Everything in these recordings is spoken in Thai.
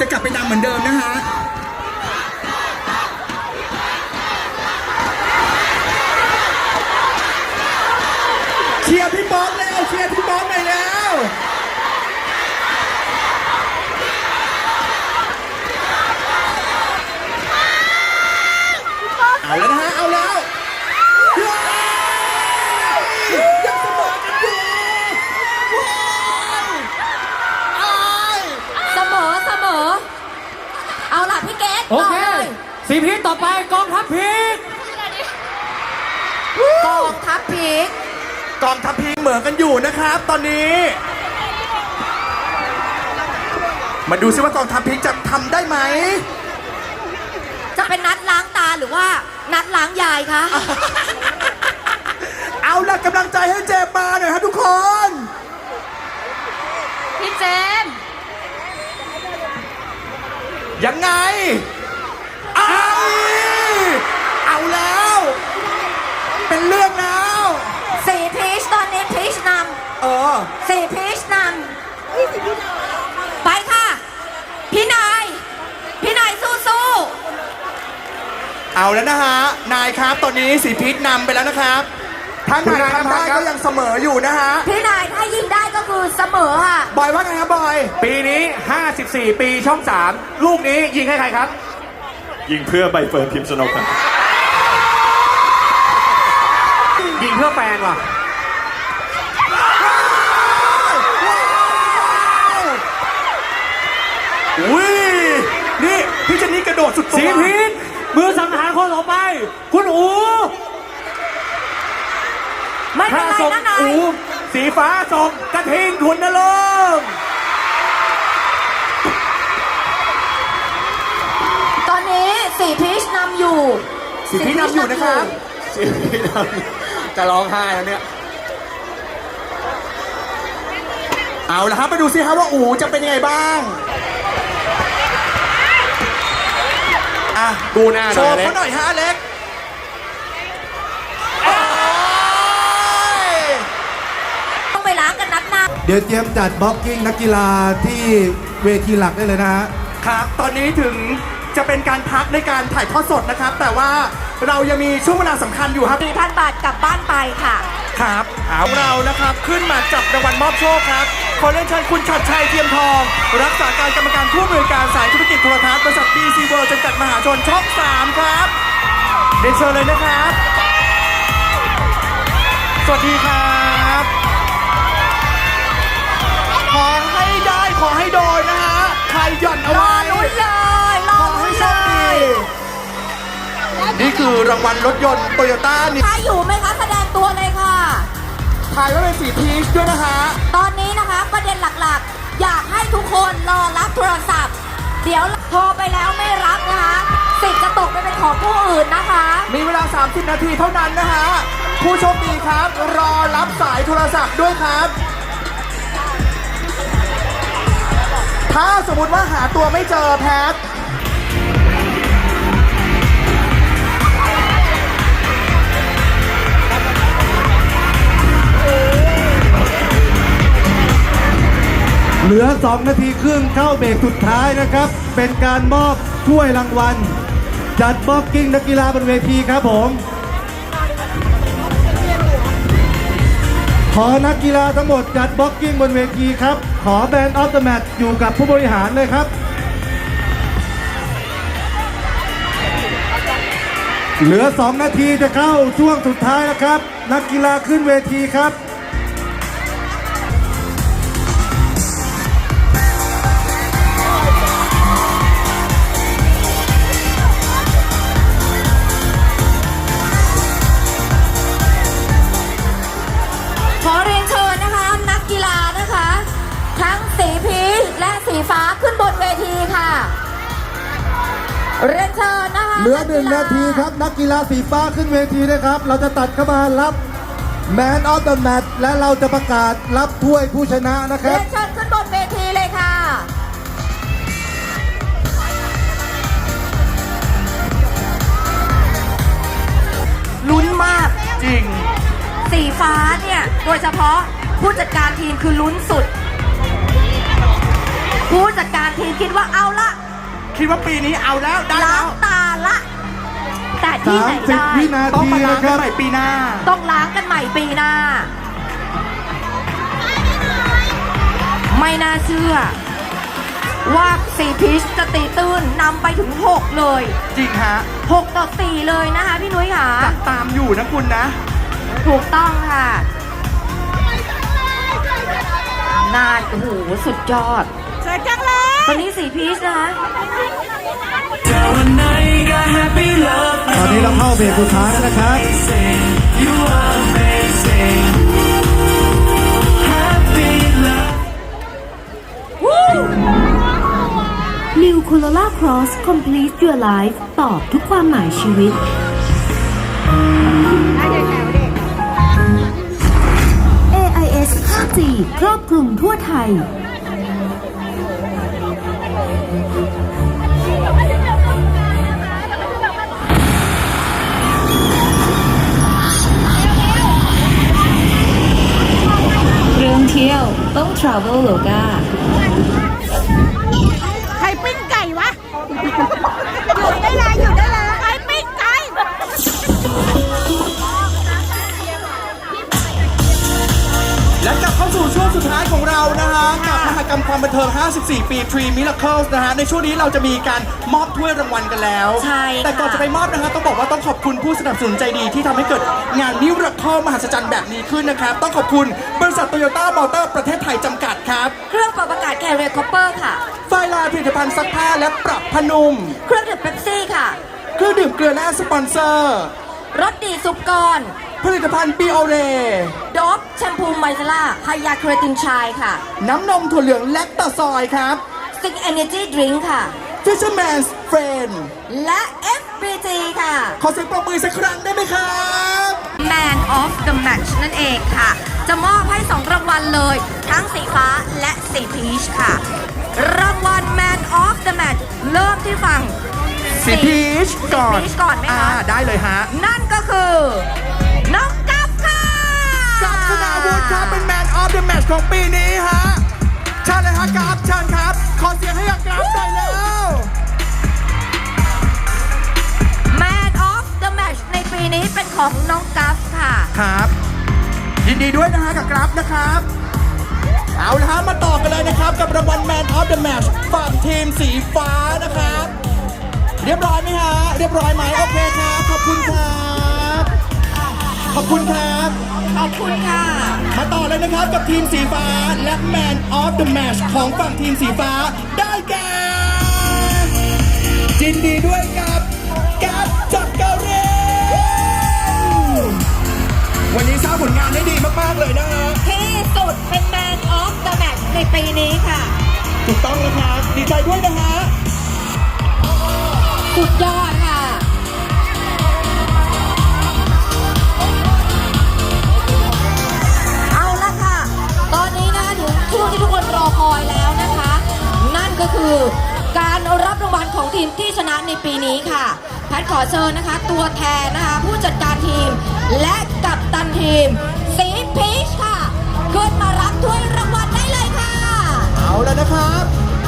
จะกลับไปนำเหมือนเดิมนะฮะ เชียร์พี่บอสแล้วเชียร์พี่บอสหน่อยแล้ว เอาแล้วนะฮะ เอาแล้วยังเสมอกันอยู่ว้าวอ้าย เสมอเสมอ เอาล่ะพี่เกด โอเคต่ลยสีพีชต่อไปกองทัพพีชกองทัพพีกกองทัพพีเหมือนกันอยู่นะครับ ตอนนี้ มาดูซิว่ากองทัพพีจะทำได้ไหม จะเป็นนัดล้างตาหรือว่านัดล้างยายคะ เอาล่ะกำลังใจให้เจมมาหน่อยครับทุกคน พี่เจมส์ยังไง เอาเอาแล้ว เป็นเรื่องแล้ว สี่พีชตอนนี้พีชนเออำสี่พีชนำไปค่ะ พี่นาย พี่นายสู้สู้เอาแล้วนะฮะ นายครับ ตอนนี้สีพีชนำไปแล้วนะครับถ้านายทำได้ก็ยังเสมออยู่นะฮะ ๆพี่นายถ้ายิงได้ก็คือเสมอค่ะ บอยว่าไงครับบอย ปีนี้ 54 ปีช่อง 3 ลูกนี้ยิงให้ใครครับ ยิงเพื่อใบเฟิร์นพิมพ์สนกครับยิงเพื่อแฟนว่ะอุ้ยนี่พี่เจนนี่กระโดดสุดตัวสีพีชมือสังหารคนต่อไป คุณอูไม่เป็นถ้าไรส่งนะนาย อู สีฟ้าส่งกระทิงขุนนรงค์ ตอนนี้ สี่พีชนำอยู่สีพีชนำอยู่นะครับสีพีชจะร้องไห้แล้วเนี่ย เอาละครับมาดูซิครับว่าอูจะเป็นยังไงบ้างอะกูหน้าหโชน่อยว์เล็เขากหน่อยฮะอเล็กโอ้ยต้องไปล้างกันนัดหน้า เดี๋ยวเตรียมจัดบล็อกกิ้งนักกีฬาที่เวทีหลักได้เลยนะฮะ ครับ ตอนนี้ถึง จะเป็นการพักในการถ่ายทอดสดนะครับ แต่ว่าเรายังมีช่วงเวลาสำคัญอยู่ครับ 4,000 บาทกลับบ้านไปค่ะ ครับเอาเรานะครับขึ้นมาจับรางวัลมอบโชคครับ ขอเรียนเชิญคุณชัดชัยเทียมทอง รักษาการกรรมการผู้อำนวยการสายธุรกิจโทรทัศน์บริษัท BC World จำกัดมหาชนช่อง 3 ครับเรียนเชิญเลยนะครับ สวัสดีครับ ขอให้ได้ขอให้โดนนะฮะใครหย่อนเอารอไว้ คดียนี่คือรางวัลรถยนต์โตโยต้านี่ถ้าอยู่ไหมคะแสดงตัวเลยค่ะ ถ่ายไว้เป็นสีพีชด้วยนะฮะตอนนี้นะคะประเด็นหลักๆ อยากให้ทุกคนรอรับโทรศัพท์ เดี๋ยวโทรไปแล้วไม่รับนะคะสิทธิ์จะตกไปเป็นของผู้อื่นนะคะ มีเวลา 30 นาทีเท่านั้นนะฮะผู้โชคดีครับ รอรับสายโทรศัพท์ด้วยครับ ถ้าสมมติว่าหาตัวไม่เจอแพท เหลือ 2 นาทีครึ่งเข้าเบรกสุดท้ายนะครับ เป็นการมอบถ้วยรางวัล จัดบ็อกกิ้งนักกีฬาบนเวทีครับผม ขอนักกีฬาทั้งหมดจัดบ็อกกิ้งบนเวทีครับ ขอแบนออฟเดอะแมตอยู่กับผู้บริหารเลยครับ เหลือ 2 นาทีจะเข้าช่วงสุดท้ายแล้วครับ นักกีฬาขึ้นเวทีครับ สีฟ้าขึ้นบนเวทีค่ะ เรียนเชิญนะคะเหลือหนึ่งกกีฬนาทีครับ นักกีฬาสีฟ้าขึ้นเวทีนะครับ เราจะตัดเข้ามารับ Man of the Match และเราจะประกาศรับถ้วยผู้ชนะนะคเรีรับยนเชิญขึ้นบนเวทีเลยค่ะ ลุ้นมาก จริง สีฟ้าเนี่ย โดยเฉพาะผู้จัดการทีมคือลุ้นสุด ผู้จัดการทีมคิดว่าเอาละคิดว่าปีนี้เอาแล้วได้ล้าแล้งวตาละ แต่ที่ไหน30ได้ วินาต้องทีมาล้างนะคกันรับใหม่ปีหน้า ต้องล้างกันใหม่ปีหน้า ไม่น่าเชื่อ ว่าสีพีชจะตีตื้นนำไปถึง 6 เลย จริงฮะ6 ต่อ 4 เลยนะคะพี่นุ้ยค่ะ จัดตามอยู่นะคุณนะ ถูกต้องค่ะ นานโอ้โหสุดยอด สวยจังเลยตอนนี้สีพีชนะคะตอนนี้เราเข้าเบรกสุดท้ายแล้วนะครับ New Corolla Cross Complete Your Life ตอบทุกความหมายชีวิต AIS 5G ครอบคลุมทั่วไทย เรื่องเที่ยวต้อง Travel Loga ของเรานะฮะกับมหกรรมความบันเทิง 54 ปี Tree Miracles นะฮะในช่วงนี้เราจะมีการมอบถ้วยรางวัลกันแล้ว ใช่ค่ะ แต่ก่อนจะไปมอบนะฮะต้องบอกว่าต้องขอบคุณผู้สนับสนุนใจดีที่ทำให้เกิดงาน Miracle มหัศจรรย์แบบนี้ขึ้นนะครับ ต้องขอบคุณบริษัทโตโยต้ามอเตอร์ประเทศไทยจำกัดครับเครื่องปรับอากาศแคเรียคอปเปอร์ค่ะ ไฟลายผลิตภัณฑ์ซักผ้าและปรับพนุ่มเครื่องดื่มเป๊ปซี่ค่ะ เครื่องดื่มเกลือแร่สปอนเซอร์ รสดีซุปก้อน ผลิตภัณฑ์บีโอเรโดบแชมพูไมเซล่าไฮยาเครตินชายค่ะ น้ำนมถั่วเหลืองแลคตาซอยครับซิงเอเนจีดริงค่ะ Fisherman's Friend และ FBG ค่ะ ขอเสียงปรบมือสักครั้งได้ไหมครับ Man of the Match นั่นเองค่ะ จะมอบให้ 2 รางวัลเลย ทั้งสีฟ้าและสีพีชค่ะ รางวัล Man of the Match เริ่มที่ฝั่งสีพีชก่อนพีชก่อนไหมอ่าคะ ได้เลยฮะ นั่นก็คือ น้องกัฟค่ะกับสนาวุฒิครับเป็น Man of the Match ของปีนี้ฮะเชิญเลยฮะกับเชิญครับ ขอเสียงให้กับกับหน่อยแล้ว Man of the Match ในปีนี้เป็นของน้องกัฟค่ะ ครับ ยินดีด้วยนะฮะกับกราฟนะครับ เอาละฮะมาต่อกันเลยนะครับ กับรางวัล Man of the Match ฝั่งทีมสีฟ้านะครับ เรียบร้อยไหมฮะ เรียบร้อยไหมโอเคครับ ขอบคุณครับ ขอบคุณครับ ขอบคุณค่ะ มาต่อเลยนะครับกับทีมสีฟ้าและ Man of the Match ของฝั่งทีมสีฟ้าได้แก่ยินดีด้วยกับกับจากเกาหลีวันนี้สร้างผลงานได้ดีมาก ๆ เลยนะฮะที่สุดเป็น Man of the Match ในปีนี้ค่ะ ถูกต้องแล้วครับดีใจด้วยนะฮะ สุดยอด คือการรับรางวัลของทีมที่ชนะในปีนี้ค่ะ แพทขอเชิญนะคะ ตัวแทนนะคะ ผู้จัดการทีม และกัปตันทีม สีพีชค่ะ ขึ้นมารับถ้วยรางวัลได้เลยค่ะ เอาแล้วนะครับ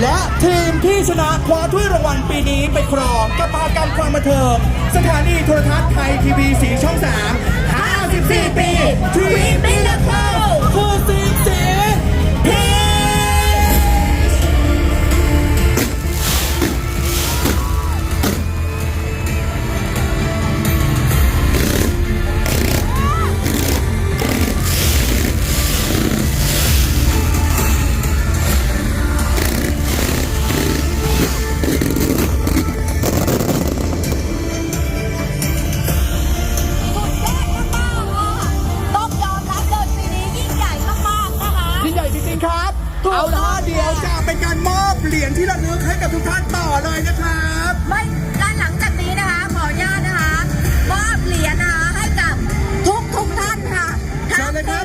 และทีมที่ชนะคว้าถ้วยรางวัลปีนี้ไปครองกับมหากรรมความบันเทิงสถานีโทรทัศน์ไทยทีวีสีช่อง 3 54 ปีทรีมิ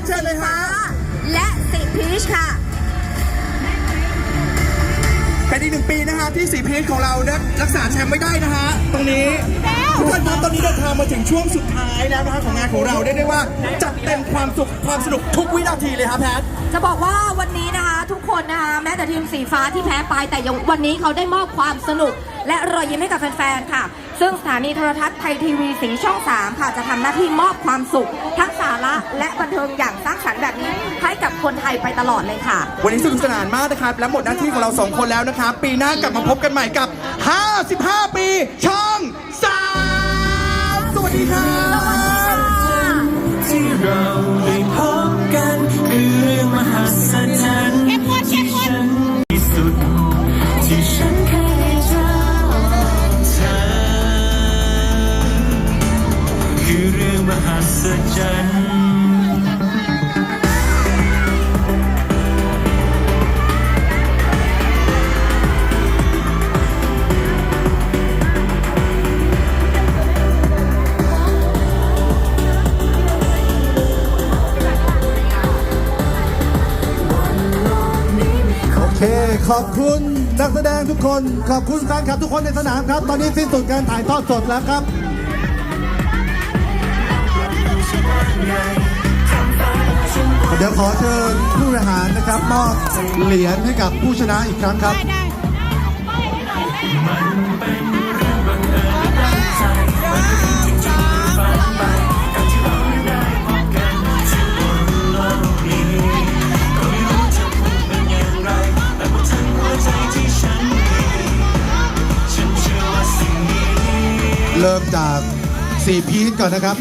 เลยครับเชิญเลยฮะและสีพีชค่ะเป็นเป็นอีกหนึ่งปีนะฮะที่สีพีชของเราเนี่ยรักษาแชมป์ไม่ได้นะฮะตรงนี้ทุกท่านครับตอนนี้เดินทางมาถึงช่วงสุดท้ายแล้วนะฮะของงานของเราได้ได้ว่าจัดเต็มความสุขความสนุกทุกวินาทีเลยครับแพทจะบอกว่าวันนี้นะคะ ทุกคนนะคะแม้แต่ทีมสีฟ้าที่แพ้ไปแต่ยังวันนี้เขาได้มอบความสนุก และรอยยิ้มให้กับแฟนๆค่ะ ซึ่งสถานีโทรทัศน์ไทยทีวีสีช่อง 3 ค่ะจะทำหน้าที่มอบความสุข ทั้งสาระและบันเทิงอย่างสร้างสรรค์แบบนี้ ให้กับคนไทยไปตลอดเลยค่ะ วันนี้สนุกสนานมากนะครับ และหมดหน้าที่ของเราสองคนแล้วนะครับ ปีหน้ากลับมาพบกันใหม่กับ 55 ปีช่อง 3 สวัสดีครับที่เรา คนขอบคุณแฟนคลับทุกคนในสนามครับ ตอนนี้สิ้นสุดการถ่ายทอดสดแล้วครับ เดี๋ยวขอเชิญผู้บริหารนะครับมอบเหรียญให้กับผู้ชนะอีกครั้งครับ ได้ได้ เริ่มจากสี่พีทก่อนนะครับ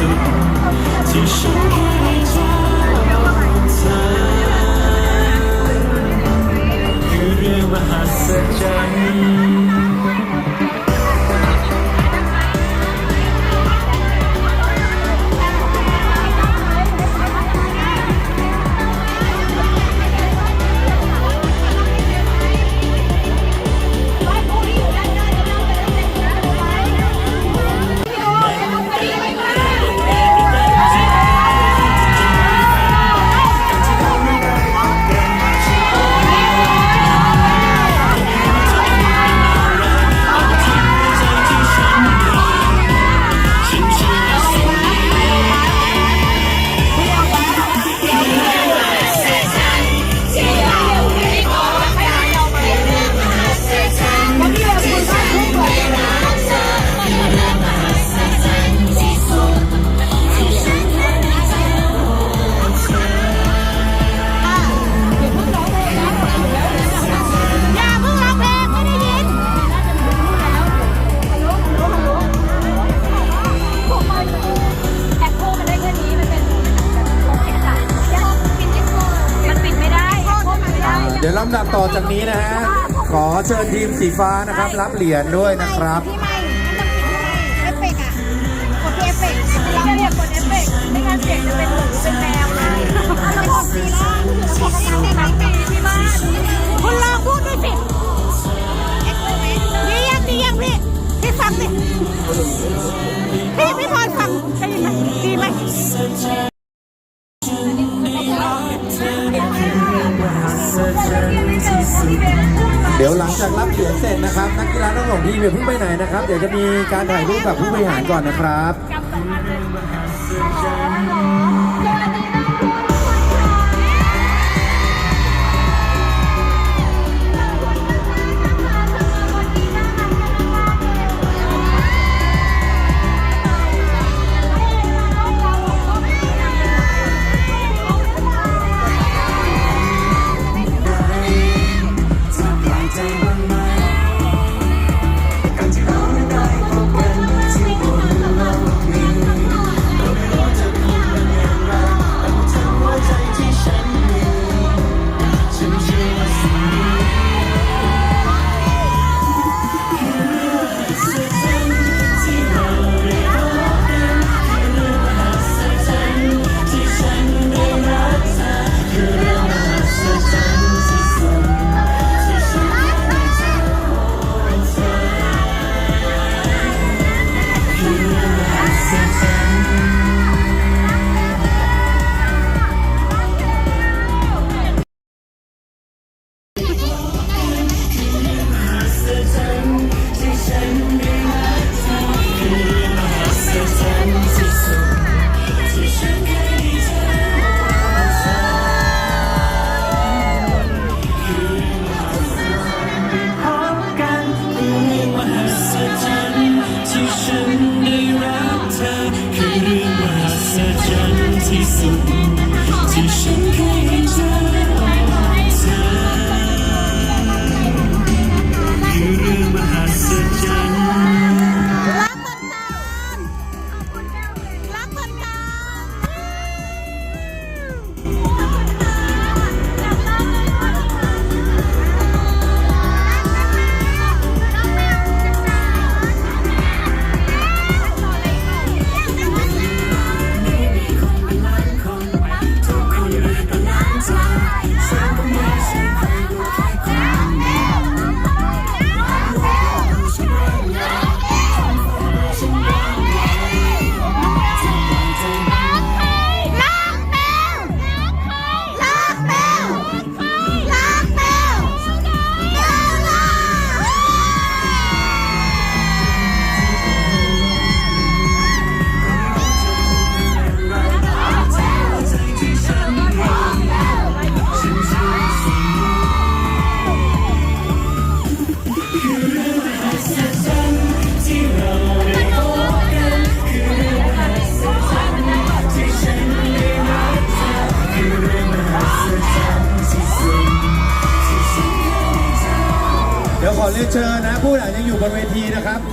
ย์ที่ สีฟ้านะครับ รับเหรียญด้วยนะครับที่ไม่เอฟเฟกต์อะกดที่เอฟเฟกต์เราเรียกกดเอฟเฟกต์ไม่งั้นเสียงจะเป็นหมูเป็นแมวเลยเราบอกสีล่างผมก็ยังติดทั้งปีที่บ้านคุณลองพูดด้วยสิดียังดียังพี่พี่ฟังสิพี่พี่พรฟังได้ยินไหมดีไหม จากรับเหรียญเสร็จนะครับนักกีฬาทั้งสองทีมอย่าเพิ่งไปไหนนะครับ เดี๋ยวจะมีการถ่ายรูปกับผู้บริหารก่อนนะครับ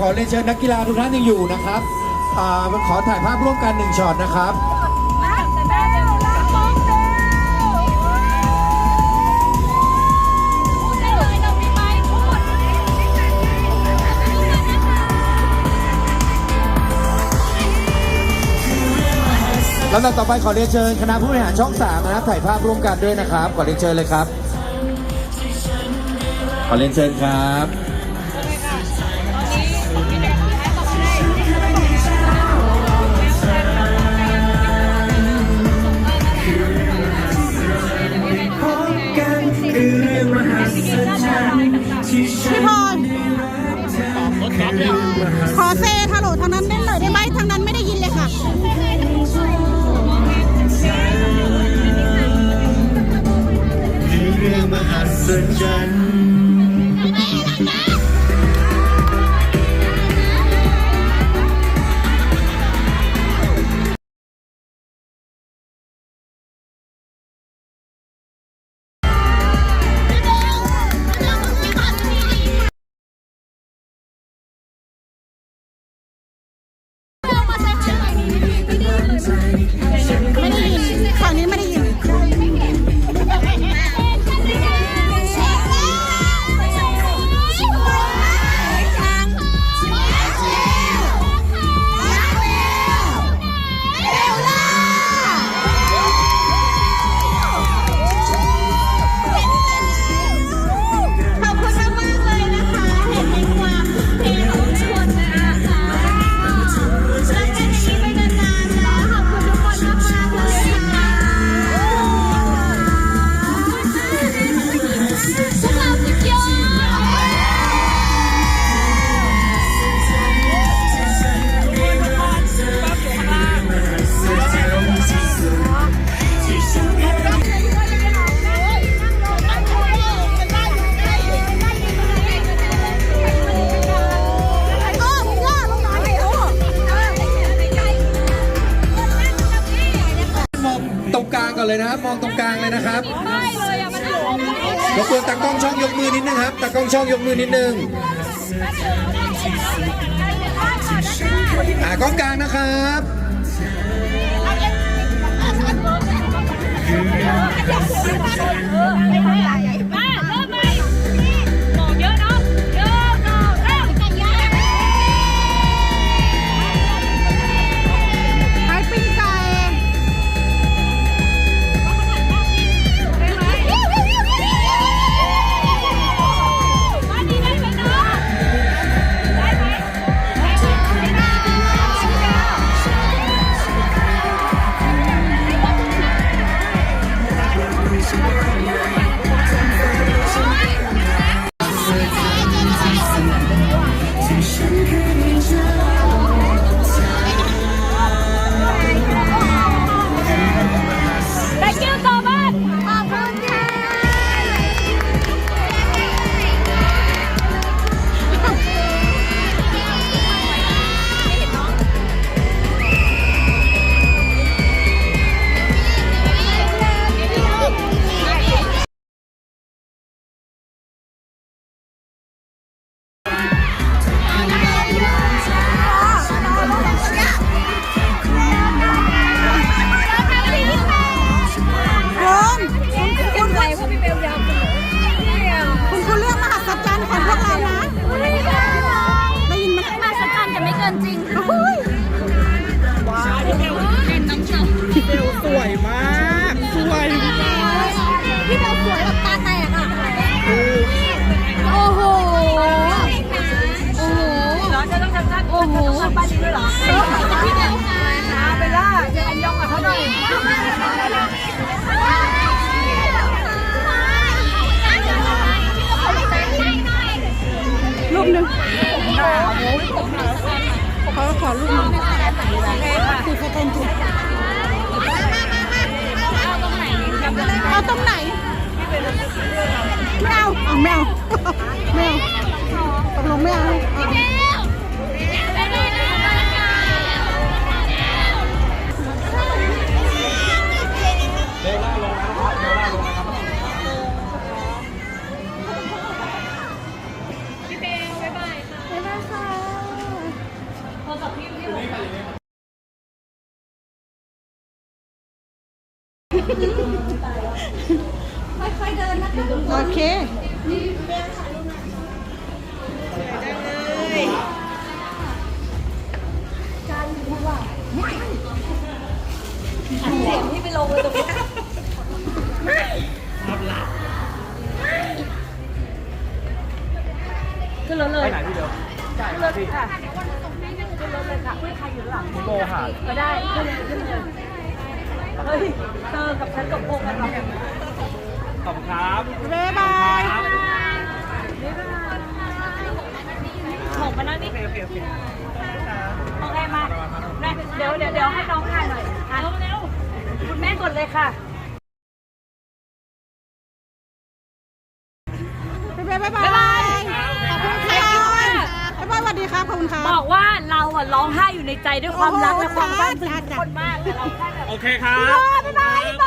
อเรียนเชิญนักกีฬาทุกท่านยังอยู่นะครับอ่าขอถ่ายภาพร่วมกันหนึ่งช็อตนะครับ แลำดับต่อไปขอเรียนเชิญคณะผู้บริหารช่องสามนะครับถ่ายภาพร่วมกันด้วยนะครับ ขอเรียนเชิญเลยครับ ขอเรียนเชิญครับ ศจรรย์ รบกวนตากล้องช่องยกมือนิดนึงครับตากล้องช่องยกมือนิดนึงอ่ากล้องกลางนะครับไขอขอรูปหนึ่งคือสเตนจุดเอาตรงไหนไม่เอาเอาไม่เอาไม่เอาตกลงไม่เอา ขึ้นรถเลยไปไหนพี่เดียวขึ้นรถค่ะขึ้นรถเลยค่ะใครอยู่หลังโลหะก็ได้ขึ้นเลยขึ้นเลยเฮ้ยเธอกับฉันกับโกกันหรอขอบคุณครับบ๊ายบายหกมานั่งนี่โอเคโอเคโอเคมาเดี๋ยวเดี๋ยวเดี๋ยวให้น้องถ่ายหน่อยอะเร็วๆคุณแม่กดเลยค่ะ ในใจด้วยความรักและความซาบซึ้งจ้าทุกจ้าคนมากแต่เราแค่แบบ โอเคครับ บ๊ายบายบ๊ายบาย